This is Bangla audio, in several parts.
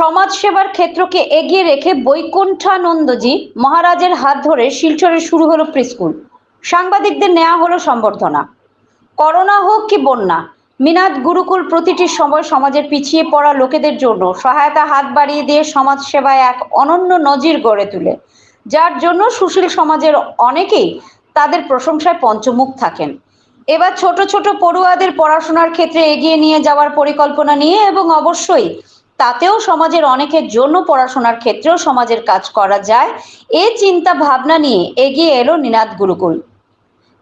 সমাজ সেবার ক্ষেত্রকে এগিয়ে রেখে বৈকুণ্ঠানন্দজি মহারাজের হাত ধরে শিলচরে শুরু হলো প্রিস্কুল। সাংবাদিকদের নেওয়া হলো সম্বর্ধনা। করোনা হোক কি বন্যা, মিনাদ গুরুকুল প্রতিটি সময় সমাজের পিছিয়ে পড়া লোকেদের জন্য সহায়তা হাত বাড়িয়ে দিয়ে সমাজ সেবায় এক অনন্য নজির গড়ে তোলে। যার জন্য সুশীল সমাজের অনেকেই তাদের প্রশংসায় পঞ্চমুখ থাকেন। এবার ছোট ছোট পড়ুয়াদের পড়াশোনার ক্ষেত্রে এগিয়ে নিয়ে যাওয়ার পরিকল্পনা নিয়ে এবং অবশ্যই তাতেও সমাজের অনেকের জন্য পড়াশোনার ক্ষেত্রেও সমাজের কাজ করা যায়। এই চিন্তা ভাবনা নিয়ে এগিয়ে এলো নিনাদ গুরুকুল।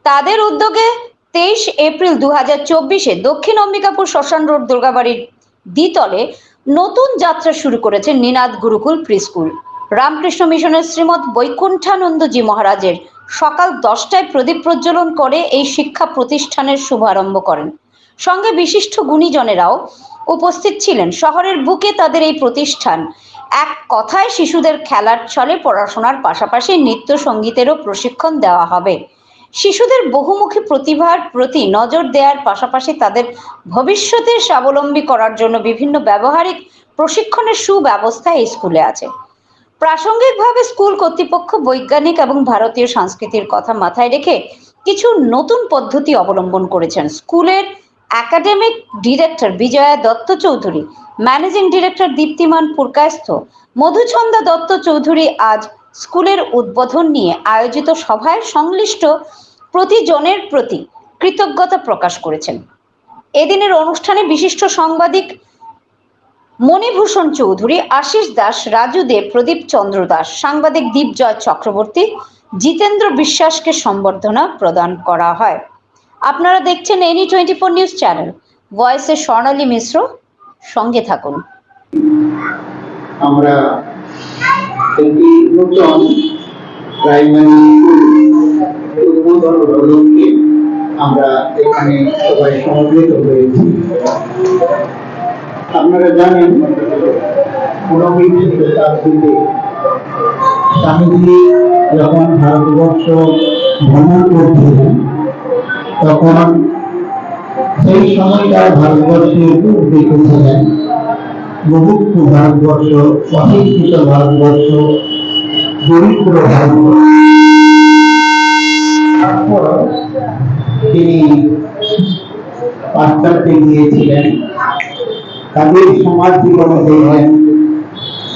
তাদের উদ্যোগে তেইশ এপ্রিল দু হাজার চব্বিশে দক্ষিণ অম্বিকাপুর শ্মশান রোড দুর্গাবাড়ির দ্বিতলে নতুন যাত্রা শুরু করেছে নিনাদ গুরুকুল প্রিস্কুল। রামকৃষ্ণ মিশনের শ্রীমৎ বৈকুণ্ঠানন্দজি মহারাজের সকাল দশটায় প্রদীপ প্রজ্বলন করে এই শিক্ষা প্রতিষ্ঠানের শুভারম্ভ করেন। সঙ্গে বিশিষ্ট গুণীজনেরাও উপস্থিত ছিলেন। শহরের বুকে তাদের এই প্রতিষ্ঠান। এক কথায় শিশুদের খেলার ছলে পড়াশোনার পাশাপাশি নৃত্য সঙ্গীতেরও প্রশিক্ষণ দেওয়া হবে। শিশুদের বহুমুখী প্রতিভার প্রতি নজর দেওয়ার পাশাপাশি তাদের ভবিষ্যতে স্বাবলম্বী করার জন্য বিভিন্ন ব্যবহারিক প্রশিক্ষণের সুব্যবস্থা এই স্কুলে আছে। প্রাসঙ্গিকভাবে স্কুল কর্তৃপক্ষ বৈজ্ঞানিক এবং ভারতীয় সংস্কৃতির কথা মাথায় রেখে কিছু নতুন পদ্ধতি অবলম্বন করেছেন। স্কুলের academic director Bijaya Dutta Chowdhury managing director Diptiman Purkayastha Madhuchanda Dutta Chowdhury আজ স্কুলের উদ্বোধন নিয়ে আয়োজিত সভায় সংশ্লিষ্ট প্রতিজনের প্রতি কৃতজ্ঞতা প্রকাশ করেছেন। এদিনের অনুষ্ঠানে বিশিষ্ট সাংবাদিক মণিভূষণ চৌধুরী, আশিস দাস, রাজু দেব প্রদীপ চন্দ্র দাস, সাংবাদিক দীপজয় চক্রবর্তী, জিতেন্দ্র বিশ্বাসকে সম্বর্ধনা প্রদান করা হয়। আপনারা দেখছেন any twenty four news channel. ভয়েসে Swarnali Mishra, সঙ্গে থাকুন। আমরা একটি নূতন প্রাইমারি আমরা এখানে সবাই সমবেত হয়েছি। আপনারা জানেন ঊনবিংশ শতাব্দীতে স্বামীজি যখন ভারতবর্ষ ভ্রমণ করছিলেন তখন সেই সময়কার ভারতবর্ষের রূপ দেখেছিলেন মুমুক্ত ভারতবর্ষ অশিক্ষিত ভারতবর্ষ, দরিদ্র ভারতবর্ষ। তারপর তিনি পাশ্চাত্যে গিয়েছিলেন তাদের সমাজ জীবনে দেখলেন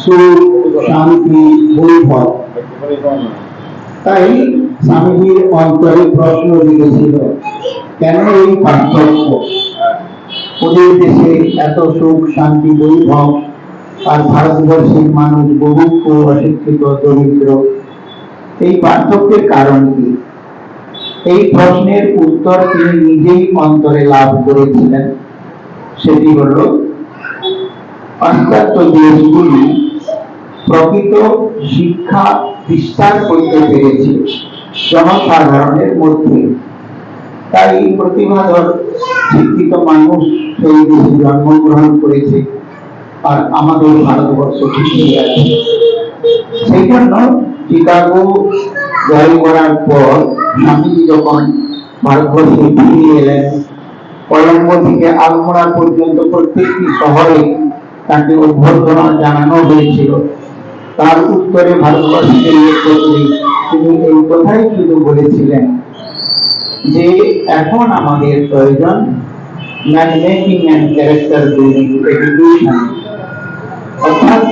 সুখ, শান্তি, বৈভব। তাই স্বামীজির অন্তরে প্রশ্ন জিজ্ঞেছিল কেন এই পার্থক্য? ওদের দেশে এত সুখ, শান্তি, বৈভব, আর ভারতবর্ষের মানুষ বহুক্ষ অশিক্ষিত, দরিদ্র। এই পার্থক্যের কারণ কি? এই প্রশ্নের উত্তর তিনি নিজেই অন্তরে লাভ করেছিলেন। সেটি হল, পাশ্চাত্য দেশগুলি প্রকৃত শিক্ষা বিস্তার করতে পেরেছে। জনসাধারণের মধ্যে। তাই প্রতিভাধর শিক্ষিত মানুষ সেই দেশে জন্মগ্রহণ করেছে আর আমাদের ভারতবর্ষ পিছিয়ে আছে সেই জন্য চিকাগো জয় করার পর স্বামীজি যখন ভারতবর্ষে ফিরে এলেন কলম্বো থেকে আলমোড়া পর্যন্ত প্রত্যেকটি শহরে তাকে অভ্যর্থনা জানানো হয়েছিল। তার উত্তরে ভারতবর্ষকে করলে তিনি এই কথাই শুধু বলেছিলেন যে, এখন আমাদের প্রয়োজন অ্যান্ড ক্যারেক্টার বিল্ডিং এডুকেশন অর্থাৎ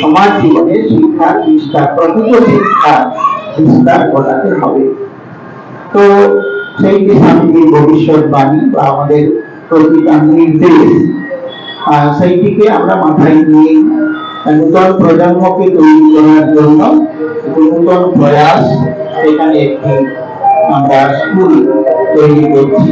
সমাজ জীবনে প্রকৃত শিক্ষার বিস্তার ঘটাতে হবে। তো সেই স্বামীজির ভবিষ্যৎবাণী বা আমাদের প্রতিটা নির্দেশ সেইটিকে আমরা মাথায় নিয়ে নূতন প্রজন্মকে তৈরি করার জন্য নূতন প্রয়াস এখানে একটি আমরা স্কুল তৈরি করছি।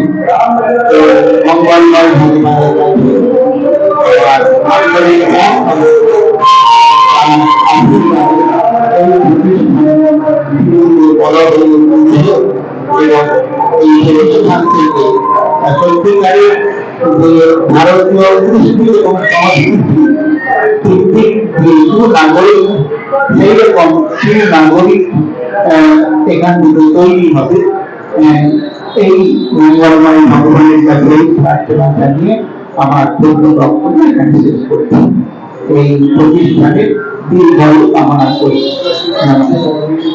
আহ, সত্যিকারের ভারতীয় কৃষ্টি এবং সংস্কৃতি ভিত্তিক যে নাগরিক সেই রকম সেই আহ, এখান থেকে তৈরি হবে। এই মঙ্গলময় ভগবানের কাছে প্রার্থনা জানিয়ে আমার পূর্ণ বক্তব্য এখানে শেষ করছি। এই প্রতিষ্ঠানের দীর্ঘ কামনা করি। নমস্কার।